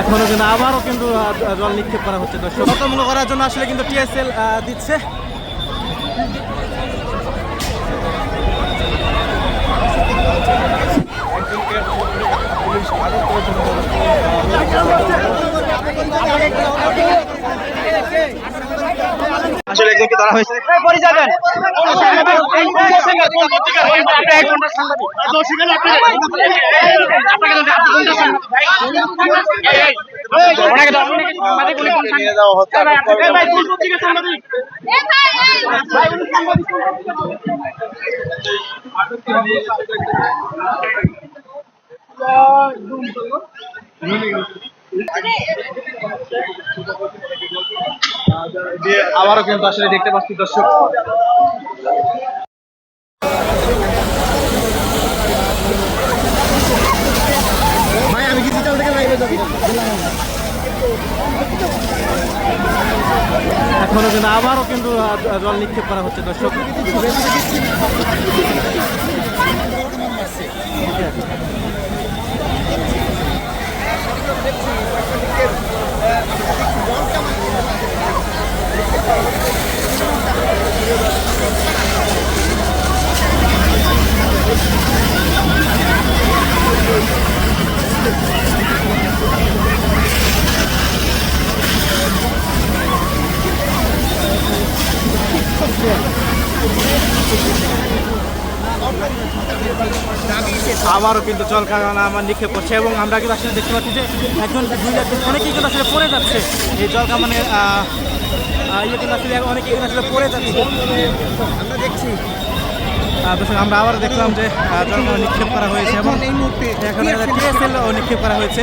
এখনও কিন্তু আবারও কিন্তু জল নিক্ষেপ করা হচ্ছে দর্শক। সতর্ক করার জন্য আসলে কিন্তু টিএসএল দিচ্ছে। আসলে একজনকে ধরা হয়েছে। পরে যাবেন। আবারও কিন্তু আসলে দেখতে পাচ্ছি দর্শক। ভাই আমি কি ডিজিটাল থেকে লাইভে যাব? এখনও কিন্তু আবারও কিন্তু জল নিক্ষেপ করা হচ্ছে দর্শক। আবারও কিন্তু জল কারণে আমার নিক্ষেপ করছে এবং আমরা কিন্তু আসলে দেখতে পাচ্ছি যে একজন দুই একজন অনেকেই কিন্তু আসলে পড়ে যাচ্ছে। এই জল কামানের আহ, আহ, ইয়ে কিন্তু আসলে অনেকেই কিন্তু আসলে পড়ে যাচ্ছে। আমরা দেখছি। আমরা আবার দেখলাম যে আহ, জল নিক্ষেপ করা হয়েছে এবং এই মুহূর্তে এখন টিএসএল নিক্ষেপ করা হয়েছে।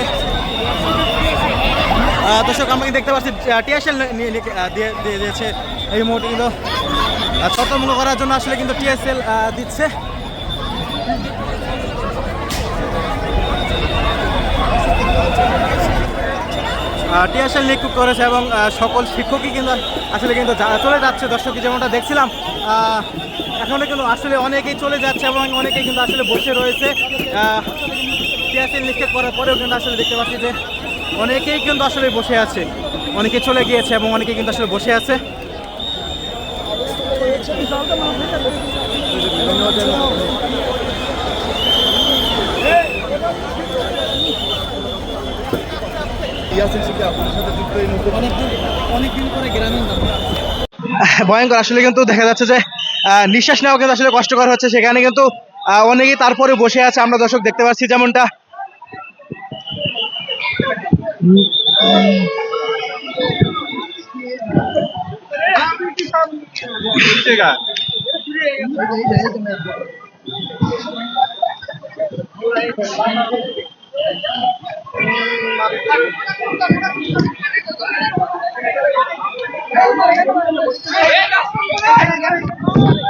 দর্শক আমরা দেখতে পাচ্ছি টিএসএল দিয়ে দিয়ে দিয়েছে এই মুহূর্তে কিন্তু সতর্ক করার জন্য আসলে কিন্তু টিএসএল দিচ্ছে। টিএসএল নিয়োগ করেছে এবং সকল শিক্ষকই কিন্তু আসলে কিন্তু চলে যাচ্ছে দর্শক যেমনটা দেখছিলাম। আহ, এখনও কিন্তু আসলে অনেকেই চলে যাচ্ছে এবং অনেকেই কিন্তু আসলে বসে রয়েছে। টিএসএল নিক্ষেপ করার পরেও কিন্তু আসলে দেখতে পাচ্ছি যে অনেকেই কিন্তু আসলে বসে আছে। অনেকে চলে গিয়েছে এবং অনেকে কিন্তু আসলে বসে আছে। ভয়ঙ্কর। আসলে কিন্তু দেখা যাচ্ছে যে নিঃশ্বাস নেওয়া কিন্তু আসলে কষ্টকর হচ্ছে। সেখানে কিন্তু অনেকেই তারপরে বসে আছে। আমরা দর্শক দেখতে পাচ্ছি যেমনটা। Thank you.